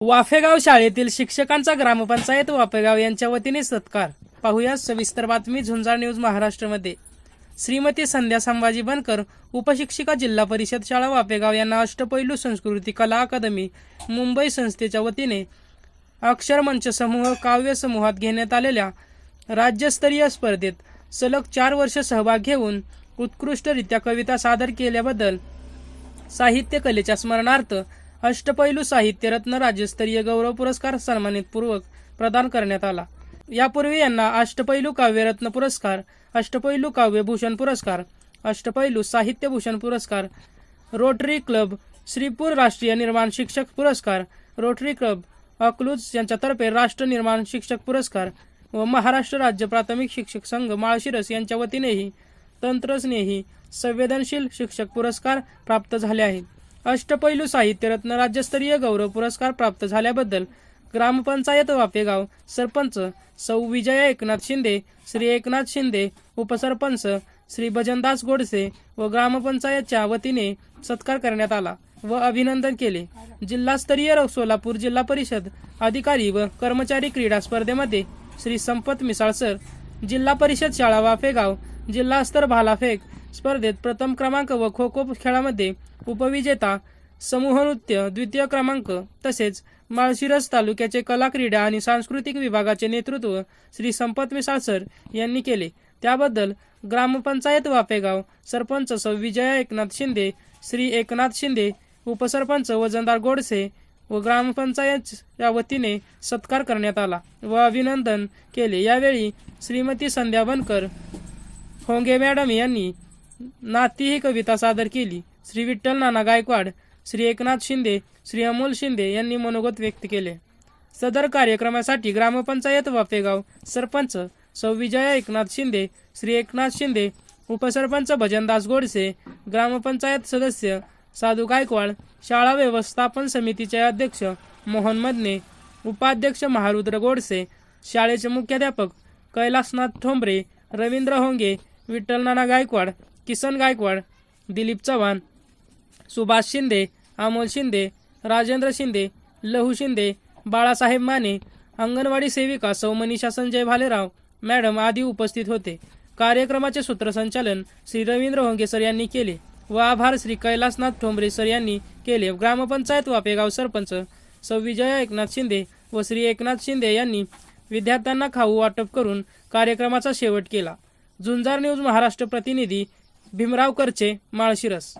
वाफेगाव शाळेतील शिक्षकांचा ग्रामपंचायत वाफेगाव यांच्या वतीने सत्कार. पाहूया सविस्तर बातमी झुंजार न्यूज महाराष्ट्रमध्ये. श्रीमती संध्या संभाजी बनकर उपशिक्षिका जिल्हा परिषद शाळा वाफेगाव यांना अष्टपैलू संस्कृती कला अकादमी मुंबई संस्थेच्या वतीने अक्षर मंच समूह काव्य समूहात घेण्यात आलेल्या राज्यस्तरीय स्पर्धेत सलग चार वर्ष सहभाग घेऊन उत्कृष्टरित्या कविता सादर केल्याबद्दल साहित्य कलेच्या स्मरणार्थ अष्टपैलू साहित्य रत्न राज्यस्तरीय गौरव पुरस्कार सन्मानितपूर्वक प्रदान करण्यात आला. यापूर्वी यांना अष्टपैलू काव्यरत्न पुरस्कार अष्टपैलू काव्यभूषण पुरस्कार अष्टपैलू साहित्यभूषण पुरस्कार रोटरी क्लब श्रीपूर राष्ट्रीय निर्माण शिक्षक पुरस्कार रोटरी क्लब अकलूज यांच्यातर्फे राष्ट्र निर्माण शिक्षक पुरस्कार व महाराष्ट्र राज्य प्राथमिक शिक्षक संघ माळशिरस यांच्या वतीनेही तंत्रज्ञेही संवेदनशील शिक्षक पुरस्कार प्राप्त झाले आहेत. अष्टपैलू साहित्यरत्न राज्यस्तरीय गौरव पुरस्कार प्राप्त झाल्याबद्दल ग्रामपंचायत वापेगाव सरपंच सौ विजया एकनाथ शिंदे श्री एकनाथ शिंदे उपसरपंच श्री भजनदास गोडसे व ग्रामपंचायतच्या वतीने सत्कार करण्यात आला व अभिनंदन केले. जिल्हास्तरीय सोलापूर जिल्हा परिषद अधिकारी व कर्मचारी क्रीडा स्पर्धेमध्ये श्री संपत मिसाळसर जिल्हा परिषद शाळा वाफेगाव जिल्हास्तर भालाफेक स्पर्धेत प्रथम क्रमांक व खो खो खेळामध्ये उपविजेता समूह नृत्य द्वितीय क्रमांक तसेच माळशिरस तालुक्याचे कला क्रीडा आणि सांस्कृतिक विभागाचे नेतृत्व श्री संपत मिसाळसर यांनी केले. त्याबद्दल ग्रामपंचायत वापेगाव सरपंच सौ विजया एकनाथ शिंदे श्री एकनाथ शिंदे उपसरपंच वजनदार गोडसे व ग्रामपंचायत या वतीने सत्कार करण्यात आला व अभिनंदन केले. यावेळी श्रीमती संध्या बनकर होंगे मॅडम यांनी नाती ही कविता सादर केली. श्री विठ्ठल नाना गायकवाड श्री एकनाथ शिंदे श्री अमोल शिंदे यांनी मनोगत व्यक्त केले. सदर कार्यक्रमासाठी ग्रामपंचायत वाफेगाव सरपंच सौ विजया एकनाथ शिंदे श्री एकनाथ शिंदे उपसरपंच भजनदास गोडसे ग्रामपंचायत सदस्य साधू गायकवाड शाळा व्यवस्थापन समितीचे अध्यक्ष मोहन मदने उपाध्यक्ष महारुद्र गोडसे शाळेचे मुख्याध्यापक कैलासनाथ ठोंबरे रवींद्र होंगे विठ्ठल नाना गायकवाड किसन गायकवाड दिलीप चव्हाण सुभाष शिंदे अमोल शिंदे राजेंद्र शिंदे लहू शिंदे बाळासाहेब माने अंगणवाडी सेविका सौ मनीषा संजय भालेराव मॅडम आदी उपस्थित होते. कार्यक्रमाचे सूत्रसंचालन श्री रवींद्र होंगे सर यांनी केले व आभार श्री कैलासनाथ ठोंबरे सर यांनी केले. ग्रामपंचायत वापेगाव सरपंच सौ विजया एकनाथ शिंदे व श्री एकनाथ शिंदे यांनी विद्यार्थ्यांना खाऊ वाटप करून कार्यक्रमाचा शेवट केला. झुंजार न्यूज महाराष्ट्र प्रतिनिधी भीमराव करचे माळशिरस